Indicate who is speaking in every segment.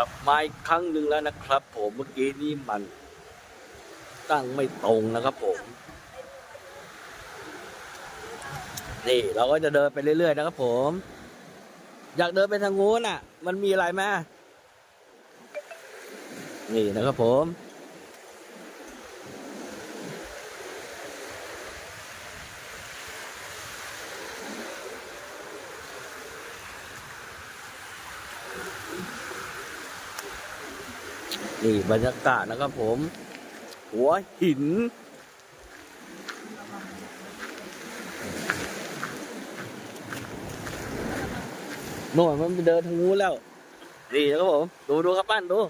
Speaker 1: กลับมาอีกครั้งหนึ่งแล้วนะครับ ผมเมื่อกี้นี่มันตั้งไม่ตรงนะครับผม นี่เราก็จะเดินไปเรื่อยๆนะครับผม อยากเดินไปทางงู้นอะ มันมีอะไรไหมนี่นะครับผม นี่บรรยากาศนะครับผม หัวหินโน่นมันไปเดินทางนู้นแล้วนี่นะครับผม ดูดูครับปั้นดู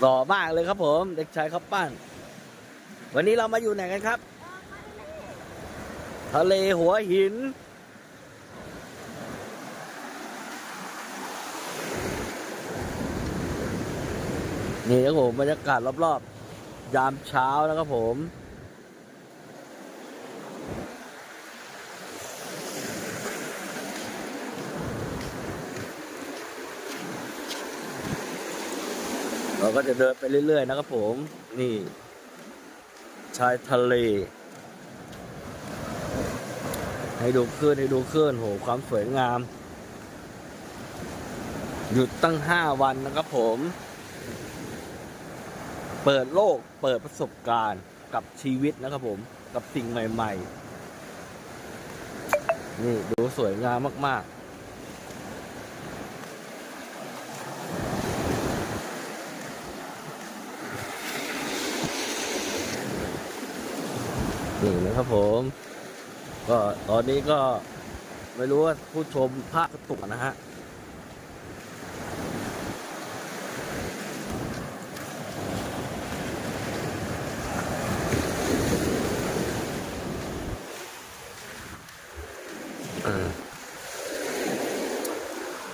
Speaker 1: หล่อมากเลยครับผม เด็กชายครับปั้น วันนี้เรามาอยู่ไหนกันครับ ทะเลหัวหิน นี่ครับผมบรรยากาศรอบๆ ยามเช้านะครับผม เราก็จะเดินไปเรื่อย ๆ นะครับผม นี่ ชายทะเล ให้ดูคลื่นให้ดูคลื่นโห ความสวยงาม หยุดตั้งห้าวันนะครับผม เปิดโลกเปิดประสบการณ์กับชีวิตนะครับผมกับสิ่งใหม่ ๆ นี่ดูสวยงามมาก ๆนี่นะครับผม ก็ตอนนี้ก็ไม่รู้ว่าผู้ชมภาคกระตุกนะฮะ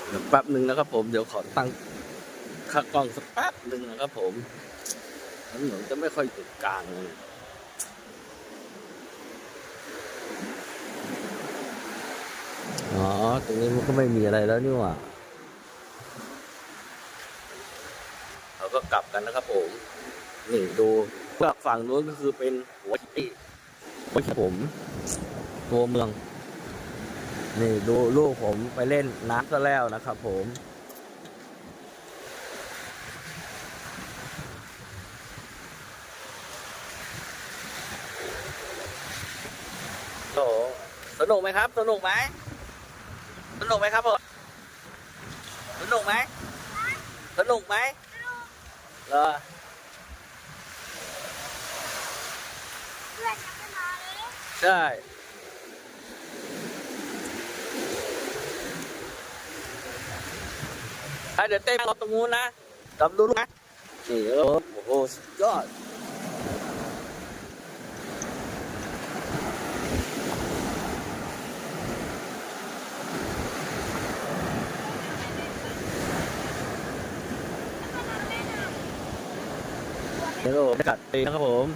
Speaker 1: เดี๋ยวแป๊บหนึ่งนะครับ ผมเดี๋ยวขอตั้งค่ากล้องสักแป๊บหนึ่งนะครับ ผมถนนจะไม่ค่อยจุดกลางเลยอ๋อ ตรงนี้มันก็ไม่มีอะไรแล้วนี่หว่า เราก็กลับกันนะครับผม นี่ดูฝั่งนู้นก็คือเป็นหัวหินหัวหินผม ตัวเมือง นี่ดูลูกผมไปเล่นน้ำซะแล้วนะครับผมโอ้สนุกไหมครับ สนุกไหมสนุกไหมครับผมสนุกไหมสนุกไหมเหรอ
Speaker 2: เพื่อนยังไม่มาเลย
Speaker 1: ใช่ถ้า เดี๋ยวเต้นรอตรงนู้นนะจำดูลูกนะนี่โอ้โหสุดยอดเดี๋ยวผมกัดเองนะครับผม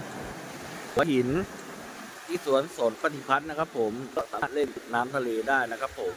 Speaker 1: หัวหิน ที่สวนสนปฏิพัฒน์นะครับผมก็สามารถเล่นน้ำทะเลได้นะครับผม